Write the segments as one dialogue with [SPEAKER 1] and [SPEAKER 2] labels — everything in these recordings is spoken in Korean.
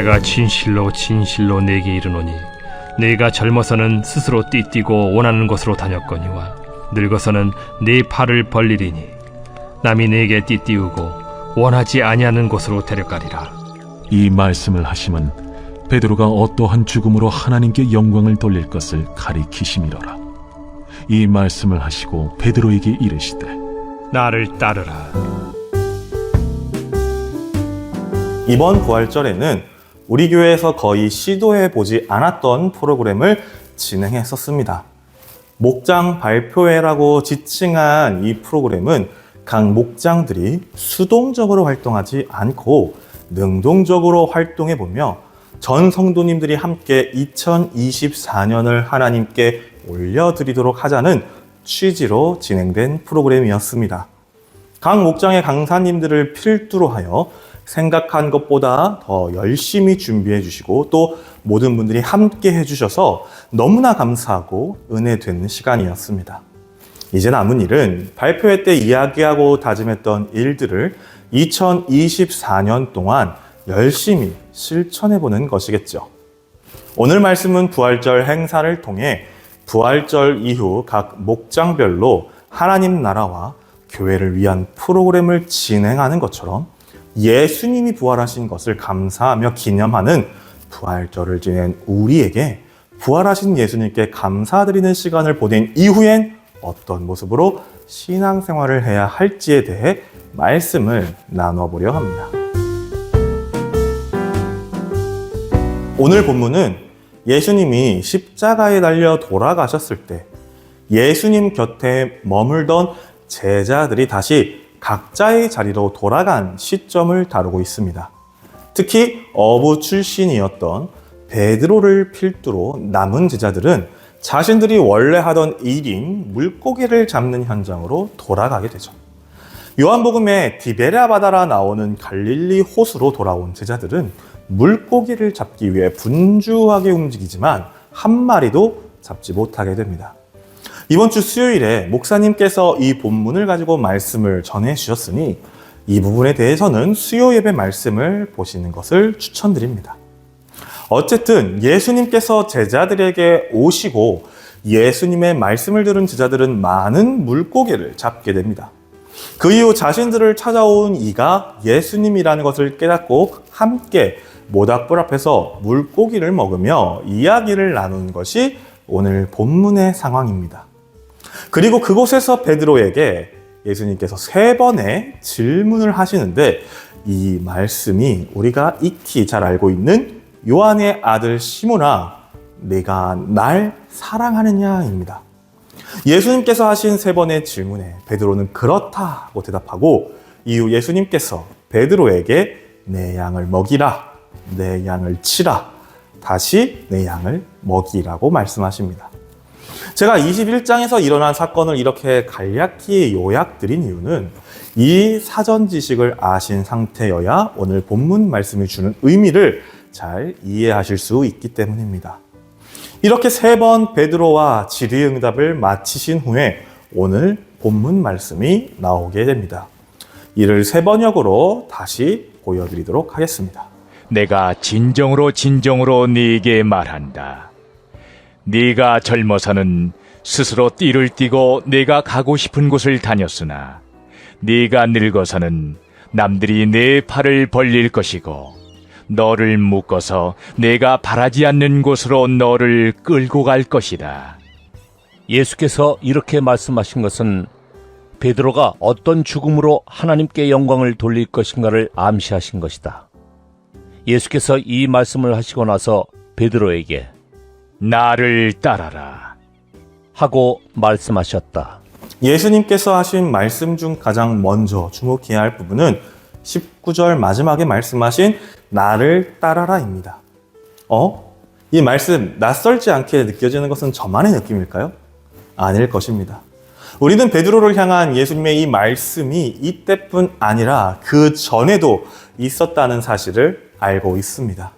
[SPEAKER 1] 내가 진실로 진실로 내게 이르노니 네가 젊어서는 스스로 띠뛰고 원하는 곳으로 다녔거니와 늙어서는 네 팔을 벌리리니 남이 네게 띠띠우고 원하지 아니하는 곳으로 데려가리라
[SPEAKER 2] 이 말씀을 하심은 베드로가 어떠한 죽음으로 하나님께 영광을 돌릴 것을 가리키심이로라. 이 말씀을 하시고 베드로에게 이르시되
[SPEAKER 1] 나를 따르라
[SPEAKER 3] 이번 부활절에는 우리 교회에서 거의 시도해 보지 않았던 프로그램을 진행했었습니다. 목장 발표회라고 지칭한 이 프로그램은 각 목장들이 수동적으로 활동하지 않고 능동적으로 활동해 보며 전 성도님들이 함께 2024년을 하나님께 올려드리도록 하자는 취지로 진행된 프로그램이었습니다. 각 목장의 강사님들을 필두로 하여 생각한 것보다 더 열심히 준비해 주시고 또 모든 분들이 함께 해 주셔서 너무나 감사하고 은혜 되는 시간이었습니다. 이제 남은 일은 발표회 때 이야기하고 다짐했던 일들을 2024년 동안 열심히 실천해 보는 것이겠죠. 오늘 말씀은 부활절 행사를 통해 부활절 이후 각 목장별로 하나님 나라와 교회를 위한 프로그램을 진행하는 것처럼 예수님이 부활하신 것을 감사하며 기념하는 부활절을 지낸 우리에게 부활하신 예수님께 감사드리는 시간을 보낸 이후엔 어떤 모습으로 신앙생활을 해야 할지에 대해 말씀을 나누어 보려 합니다. 오늘 본문은 예수님이 십자가에 달려 돌아가셨을 때 예수님 곁에 머물던 제자들이 다시 각자의 자리로 돌아간 시점을 다루고 있습니다. 특히 어부 출신이었던 베드로를 필두로 남은 제자들은 자신들이 원래 하던 일인 물고기를 잡는 현장으로 돌아가게 되죠. 요한복음에 디베랴 바다라 나오는 갈릴리 호수로 돌아온 제자들은 물고기를 잡기 위해 분주하게 움직이지만 한 마리도 잡지 못하게 됩니다. 이번 주 수요일에 목사님께서 이 본문을 가지고 말씀을 전해 주셨으니 이 부분에 대해서는 수요 예배 말씀을 보시는 것을 추천드립니다. 어쨌든 예수님께서 제자들에게 오시고 예수님의 말씀을 들은 제자들은 많은 물고기를 잡게 됩니다. 그 이후 자신들을 찾아온 이가 예수님이라는 것을 깨닫고 함께 모닥불 앞에서 물고기를 먹으며 이야기를 나눈 것이 오늘 본문의 상황입니다. 그리고 그곳에서 베드로에게 예수님께서 세 번의 질문을 하시는데 이 말씀이 우리가 익히 잘 알고 있는 요한의 아들 시모나 내가 날 사랑하느냐입니다. 예수님께서 하신 세 번의 질문에 베드로는 그렇다고 대답하고 이후 예수님께서 베드로에게 내 양을 먹이라 내 양을 치라 다시 내 양을 먹이라고 말씀하십니다. 제가 21장에서 일어난 사건을 이렇게 간략히 요약드린 이유는 이 사전 지식을 아신 상태여야 오늘 본문 말씀이 주는 의미를 잘 이해하실 수 있기 때문입니다. 이렇게 세 번 베드로와 질의응답을 마치신 후에 오늘 본문 말씀이 나오게 됩니다. 이를 세 번역으로 다시 보여드리도록 하겠습니다.
[SPEAKER 4] 내가 진정으로 진정으로 네게 말한다. 네가 젊어서는 스스로 띠를 띠고 네가 가고 싶은 곳을 다녔으나 네가 늙어서는 남들이 네 팔을 벌릴 것이고 너를 묶어서 내가 바라지 않는 곳으로 너를 끌고 갈 것이다.
[SPEAKER 5] 예수께서 이렇게 말씀하신 것은 베드로가 어떤 죽음으로 하나님께 영광을 돌릴 것인가를 암시하신 것이다. 예수께서 이 말씀을 하시고 나서 베드로에게
[SPEAKER 4] 나를 따라라.
[SPEAKER 5] 하고 말씀하셨다.
[SPEAKER 3] 예수님께서 하신 말씀 중 가장 먼저 주목해야 할 부분은 19절 마지막에 말씀하신 나를 따라라입니다. 어? 이 말씀 낯설지 않게 느껴지는 것은 저만의 느낌일까요? 아닐 것입니다. 우리는 베드로를 향한 예수님의 이 말씀이 이때뿐 아니라 그 전에도 있었다는 사실을 알고 있습니다.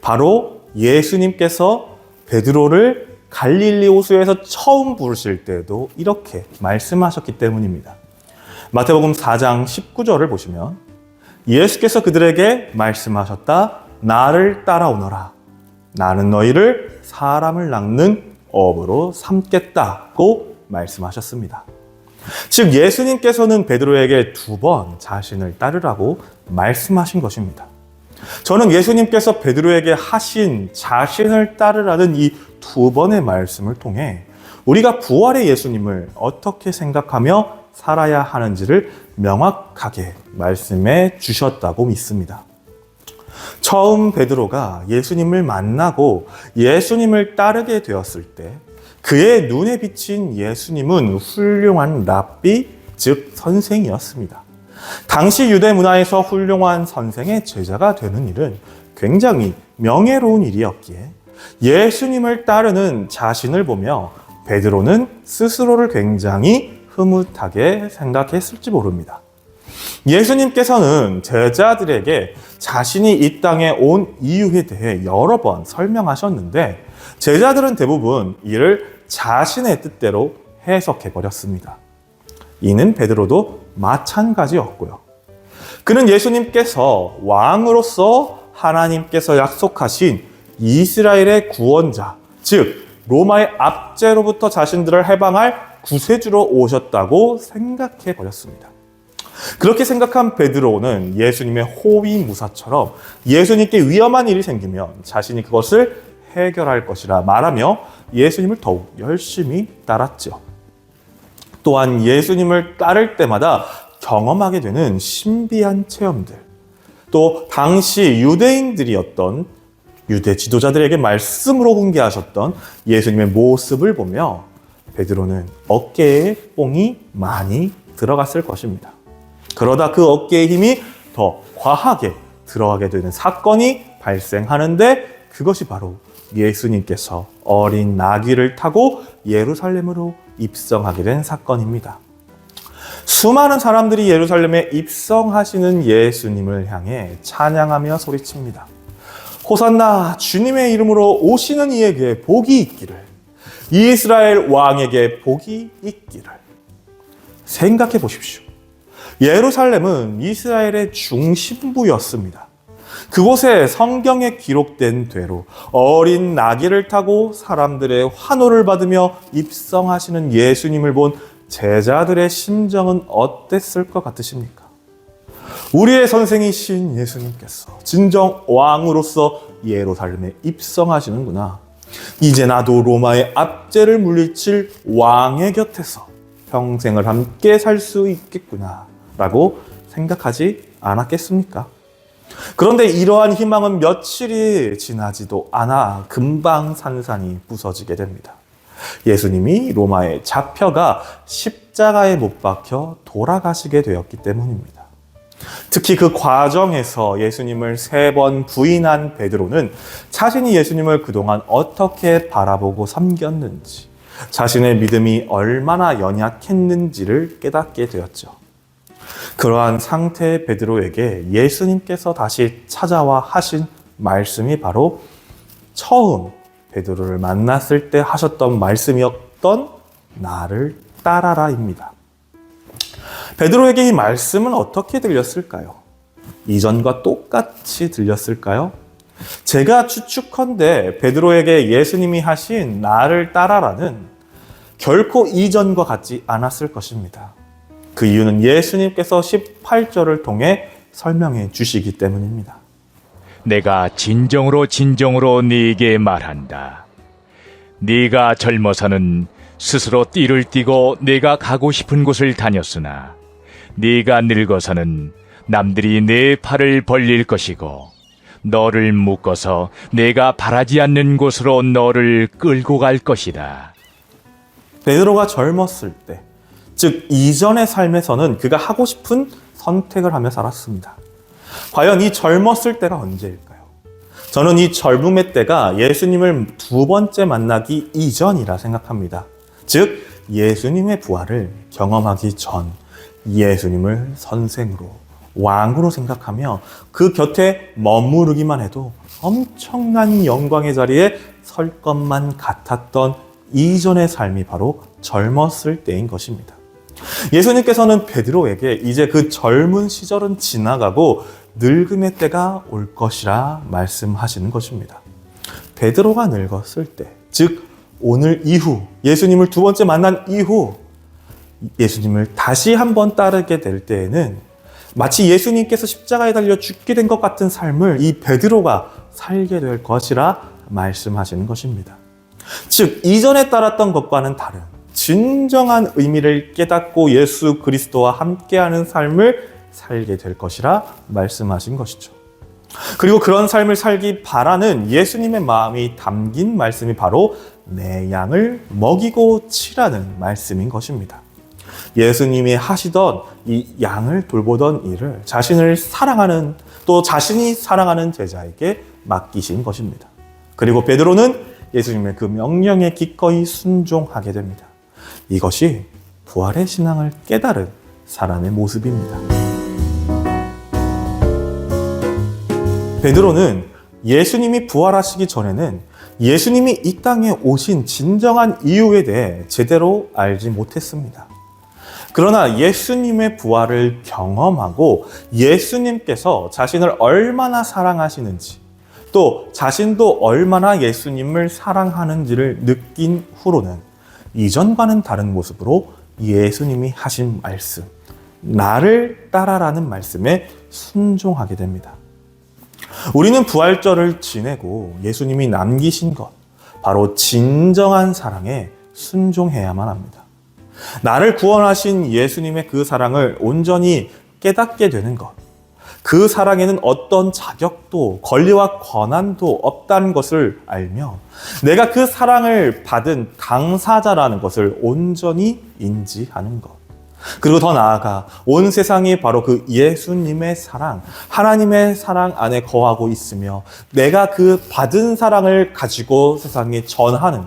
[SPEAKER 3] 바로 예수님께서 베드로를 갈릴리 호수에서 처음 부르실 때도 이렇게 말씀하셨기 때문입니다. 마태복음 4장 19절을 보시면 예수께서 그들에게 말씀하셨다. 나를 따라오너라. 나는 너희를 사람을 낚는 업으로 삼겠다고 말씀하셨습니다. 즉 예수님께서는 베드로에게 두 번 자신을 따르라고 말씀하신 것입니다. 저는 예수님께서 베드로에게 하신 자신을 따르라는 이 두 번의 말씀을 통해 우리가 부활의 예수님을 어떻게 생각하며 살아야 하는지를 명확하게 말씀해 주셨다고 믿습니다. 처음 베드로가 예수님을 만나고 예수님을 따르게 되었을 때 그의 눈에 비친 예수님은 훌륭한 랍비, 즉 선생이었습니다. 당시 유대 문화에서 훌륭한 선생의 제자가 되는 일은 굉장히 명예로운 일이었기에 예수님을 따르는 자신을 보며 베드로는 스스로를 굉장히 흐뭇하게 생각했을지 모릅니다. 예수님께서는 제자들에게 자신이 이 땅에 온 이유에 대해 여러 번 설명하셨는데 제자들은 대부분 이를 자신의 뜻대로 해석해 버렸습니다. 이는 베드로도 마찬가지였고요. 그는 예수님께서 왕으로서 하나님께서 약속하신 이스라엘의 구원자, 즉 로마의 압제로부터 자신들을 해방할 구세주로 오셨다고 생각해 버렸습니다. 그렇게 생각한 베드로는 예수님의 호위무사처럼 예수님께 위험한 일이 생기면 자신이 그것을 해결할 것이라 말하며 예수님을 더욱 열심히 따랐죠. 또한 예수님을 따를 때마다 경험하게 되는 신비한 체험들, 또 당시 유대인들이었던 유대 지도자들에게 말씀으로 훈계하셨던 예수님의 모습을 보며 베드로는 어깨에 뽕이 많이 들어갔을 것입니다. 그러다 그 어깨의 힘이 더 과하게 들어가게 되는 사건이 발생하는데 그것이 바로 예수님께서 어린 나귀를 타고 예루살렘으로 입성하게 된 사건입니다. 수많은 사람들이 예루살렘에 입성하시는 예수님을 향해 찬양하며 소리칩니다. 호산나 주님의 이름으로 오시는 이에게 복이 있기를 이스라엘 왕에게 복이 있기를 생각해 보십시오. 예루살렘은 이스라엘의 중심부였습니다. 그곳에 성경에 기록된 대로 어린 나귀를 타고 사람들의 환호를 받으며 입성하시는 예수님을 본 제자들의 심정은 어땠을 것 같으십니까? 우리의 선생이신 예수님께서 진정 왕으로서 예루살렘에 입성하시는구나. 이제 나도 로마의 압제를 물리칠 왕의 곁에서 평생을 함께 살 수 있겠구나. 라고 생각하지 않았겠습니까? 그런데 이러한 희망은 며칠이 지나지도 않아 금방 산산이 부서지게 됩니다. 예수님이 로마에 잡혀가 십자가에 못 박혀 돌아가시게 되었기 때문입니다. 특히 그 과정에서 예수님을 세 번 부인한 베드로는 자신이 예수님을 그동안 어떻게 바라보고 섬겼는지, 자신의 믿음이 얼마나 연약했는지를 깨닫게 되었죠. 그러한 상태의 베드로에게 예수님께서 다시 찾아와 하신 말씀이 바로 처음 베드로를 만났을 때 하셨던 말씀이었던 나를 따라라입니다. 베드로에게 이 말씀은 어떻게 들렸을까요? 이전과 똑같이 들렸을까요? 제가 추측컨대 베드로에게 예수님이 하신 나를 따라라는 결코 이전과 같지 않았을 것입니다. 그 이유는 예수님께서 18절을 통해 설명해 주시기 때문입니다.
[SPEAKER 4] 내가 진정으로 진정으로 네게 말한다. 네가 젊어서는 스스로 띠를 띠고 네가 가고 싶은 곳을 다녔으나 네가 늙어서는 남들이 네 팔을 벌릴 것이고 너를 묶어서 내가 바라지 않는 곳으로 너를 끌고 갈 것이다.
[SPEAKER 3] 베드로가 젊었을 때, 즉 이전의 삶에서는 그가 하고 싶은 선택을 하며 살았습니다. 과연 이 젊었을 때가 언제일까요? 저는 이 젊음의 때가 예수님을 두 번째 만나기 이전이라 생각합니다. 즉 예수님의 부활을 경험하기 전 예수님을 선생으로 왕으로 생각하며 그 곁에 머무르기만 해도 엄청난 영광의 자리에 설 것만 같았던 이전의 삶이 바로 젊었을 때인 것입니다. 예수님께서는 베드로에게 이제 그 젊은 시절은 지나가고 늙음의 때가 올 것이라 말씀하시는 것입니다. 베드로가 늙었을 때, 즉 오늘 이후 예수님을 두 번째 만난 이후 예수님을 다시 한번 따르게 될 때에는 마치 예수님께서 십자가에 달려 죽게 된 것 같은 삶을 이 베드로가 살게 될 것이라 말씀하시는 것입니다. 즉 이전에 따랐던 것과는 다른 진정한 의미를 깨닫고 예수 그리스도와 함께하는 삶을 살게 될 것이라 말씀하신 것이죠. 그리고 그런 삶을 살기 바라는 예수님의 마음이 담긴 말씀이 바로 내 양을 먹이고 치라는 말씀인 것입니다. 예수님이 하시던 이 양을 돌보던 일을 자신을 사랑하는 또 자신이 사랑하는 제자에게 맡기신 것입니다. 그리고 베드로는 예수님의 그 명령에 기꺼이 순종하게 됩니다. 이것이 부활의 신앙을 깨달은 사람의 모습입니다. 베드로는 예수님이 부활하시기 전에는 예수님이 이 땅에 오신 진정한 이유에 대해 제대로 알지 못했습니다. 그러나 예수님의 부활을 경험하고 예수님께서 자신을 얼마나 사랑하시는지 또 자신도 얼마나 예수님을 사랑하는지를 느낀 후로는 이전과는 다른 모습으로 예수님이 하신 말씀, 나를 따라라는 말씀에 순종하게 됩니다. 우리는 부활절을 지내고 예수님이 남기신 것, 바로 진정한 사랑에 순종해야만 합니다. 나를 구원하신 예수님의 그 사랑을 온전히 깨닫게 되는 것. 그 사랑에는 어떤 자격도 권리와 권한도 없다는 것을 알며 내가 그 사랑을 받은 당사자라는 것을 온전히 인지하는 것. 그리고 더 나아가 온 세상이 바로 그 예수님의 사랑, 하나님의 사랑 안에 거하고 있으며 내가 그 받은 사랑을 가지고 세상에 전하는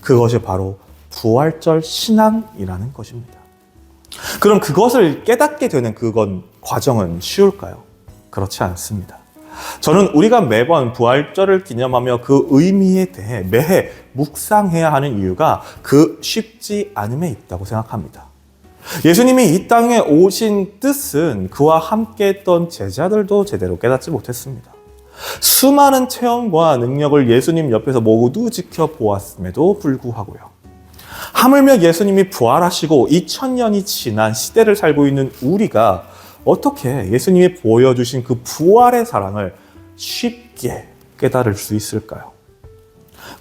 [SPEAKER 3] 그것이 바로 부활절 신앙이라는 것입니다. 그럼 그것을 깨닫게 되는 그건 과정은 쉬울까요? 그렇지 않습니다. 저는 우리가 매번 부활절을 기념하며 그 의미에 대해 매해 묵상해야 하는 이유가 그 쉽지 않음에 있다고 생각합니다. 예수님이 이 땅에 오신 뜻은 그와 함께 했던 제자들도 제대로 깨닫지 못했습니다. 수많은 체험과 능력을 예수님 옆에서 모두 지켜보았음에도 불구하고요. 하물며 예수님이 부활하시고 2000년이 지난 시대를 살고 있는 우리가 어떻게 예수님이 보여주신 그 부활의 사랑을 쉽게 깨달을 수 있을까요?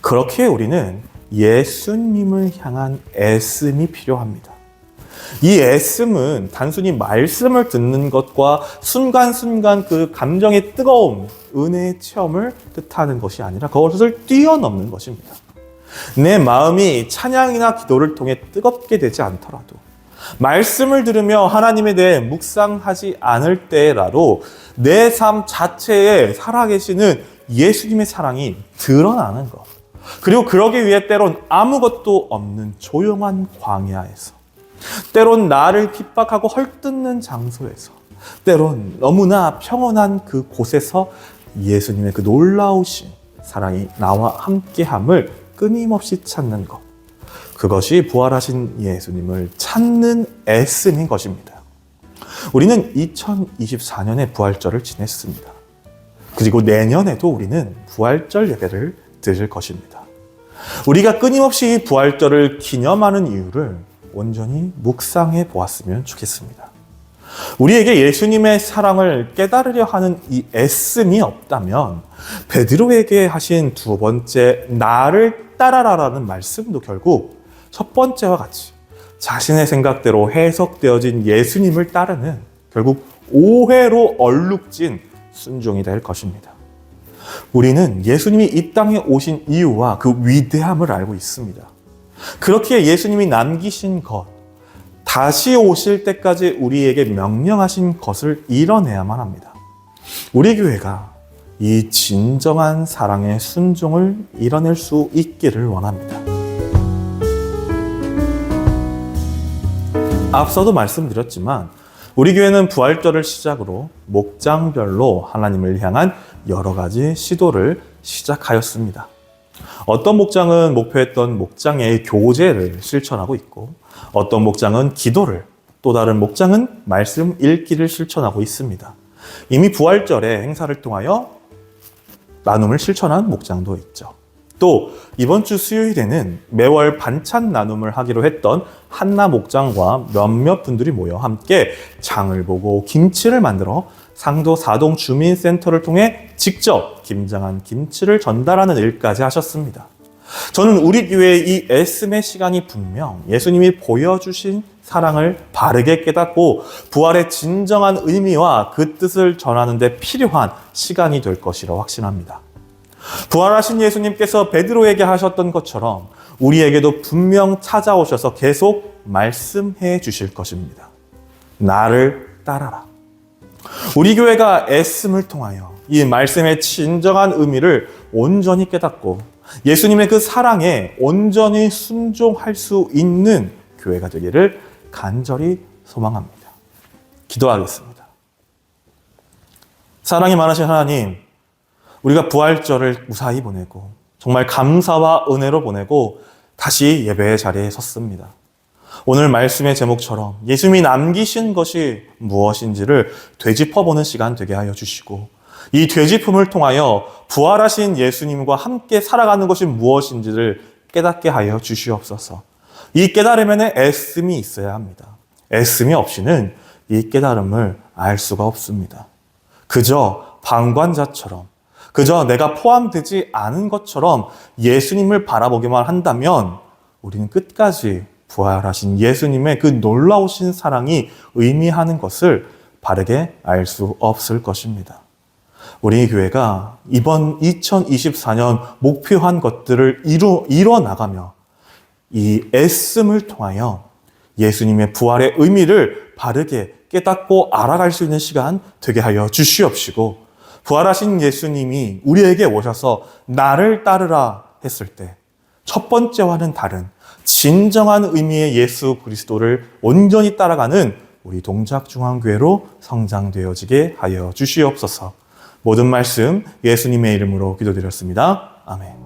[SPEAKER 3] 그렇게 우리는 예수님을 향한 애씀이 필요합니다. 이 애씀은 단순히 말씀을 듣는 것과 순간순간 그 감정의 뜨거움, 은혜의 체험을 뜻하는 것이 아니라 그것을 뛰어넘는 것입니다. 내 마음이 찬양이나 기도를 통해 뜨겁게 되지 않더라도 말씀을 들으며 하나님에 대해 묵상하지 않을 때라도 내 삶 자체에 살아계시는 예수님의 사랑이 드러나는 것. 그리고 그러기 위해 때론 아무것도 없는 조용한 광야에서 때론 나를 핍박하고 헐뜯는 장소에서 때론 너무나 평온한 그 곳에서 예수님의 그 놀라우신 사랑이 나와 함께함을 끊임없이 찾는 것. 그것이 부활하신 예수님을 찾는 애씀인 것입니다. 우리는 2024년에 부활절을 지냈습니다. 그리고 내년에도 우리는 부활절 예배를 드릴 것입니다. 우리가 끊임없이 부활절을 기념하는 이유를 온전히 묵상해 보았으면 좋겠습니다. 우리에게 예수님의 사랑을 깨달으려 하는 이 애씀이 없다면 베드로에게 하신 두 번째 나를 따라라라는 말씀도 결국 첫 번째와 같이 자신의 생각대로 해석되어진 예수님을 따르는 결국 오해로 얼룩진 순종이 될 것입니다. 우리는 예수님이 이 땅에 오신 이유와 그 위대함을 알고 있습니다. 그렇기에 예수님이 남기신 것, 다시 오실 때까지 우리에게 명령하신 것을 이뤄내야만 합니다. 우리 교회가 이 진정한 사랑의 순종을 이뤄낼 수 있기를 원합니다. 앞서도 말씀드렸지만 우리 교회는 부활절을 시작으로 목장별로 하나님을 향한 여러 가지 시도를 시작하였습니다. 어떤 목장은 목표했던 목장의 교제를 실천하고 있고 어떤 목장은 기도를 또 다른 목장은 말씀 읽기를 실천하고 있습니다. 이미 부활절의 행사를 통하여 나눔을 실천한 목장도 있죠. 또 이번 주 수요일에는 매월 반찬 나눔을 하기로 했던 한나 목장과 몇몇 분들이 모여 함께 장을 보고 김치를 만들어 상도 사동 주민센터를 통해 직접 김장한 김치를 전달하는 일까지 하셨습니다. 저는 우리 교회의 이 애씀의 시간이 분명 예수님이 보여주신 사랑을 바르게 깨닫고 부활의 진정한 의미와 그 뜻을 전하는 데 필요한 시간이 될 것이라 확신합니다. 부활하신 예수님께서 베드로에게 하셨던 것처럼 우리에게도 분명 찾아오셔서 계속 말씀해 주실 것입니다. 나를 따라라. 우리 교회가 애씀을 통하여 이 말씀의 진정한 의미를 온전히 깨닫고 예수님의 그 사랑에 온전히 순종할 수 있는 교회가 되기를 간절히 소망합니다. 기도하겠습니다. 사랑이 많으신 하나님, 우리가 부활절을 무사히 보내고 정말 감사와 은혜로 보내고 다시 예배의 자리에 섰습니다. 오늘 말씀의 제목처럼 예수님이 남기신 것이 무엇인지를 되짚어보는 시간 되게 하여 주시고 이 되짚음을 통하여 부활하신 예수님과 함께 살아가는 것이 무엇인지를 깨닫게 하여 주시옵소서. 이 깨달음에는 애씀이 있어야 합니다. 애씀이 없이는 이 깨달음을 알 수가 없습니다. 그저 방관자처럼, 그저 내가 포함되지 않은 것처럼 예수님을 바라보기만 한다면 우리는 끝까지 부활하신 예수님의 그 놀라우신 사랑이 의미하는 것을 바르게 알 수 없을 것입니다. 우리 교회가 이번 2024년 목표한 것들을 이루, 이뤄 나가며 이 애씀을 통하여 예수님의 부활의 의미를 바르게 깨닫고 알아갈 수 있는 시간 되게 하여 주시옵시고 부활하신 예수님이 우리에게 오셔서 나를 따르라 했을 때 첫 번째와는 다른 진정한 의미의 예수 그리스도를 온전히 따라가는 우리 동작중앙교회로 성장되어지게 하여 주시옵소서. 모든 말씀 예수님의 이름으로 기도드렸습니다. 아멘.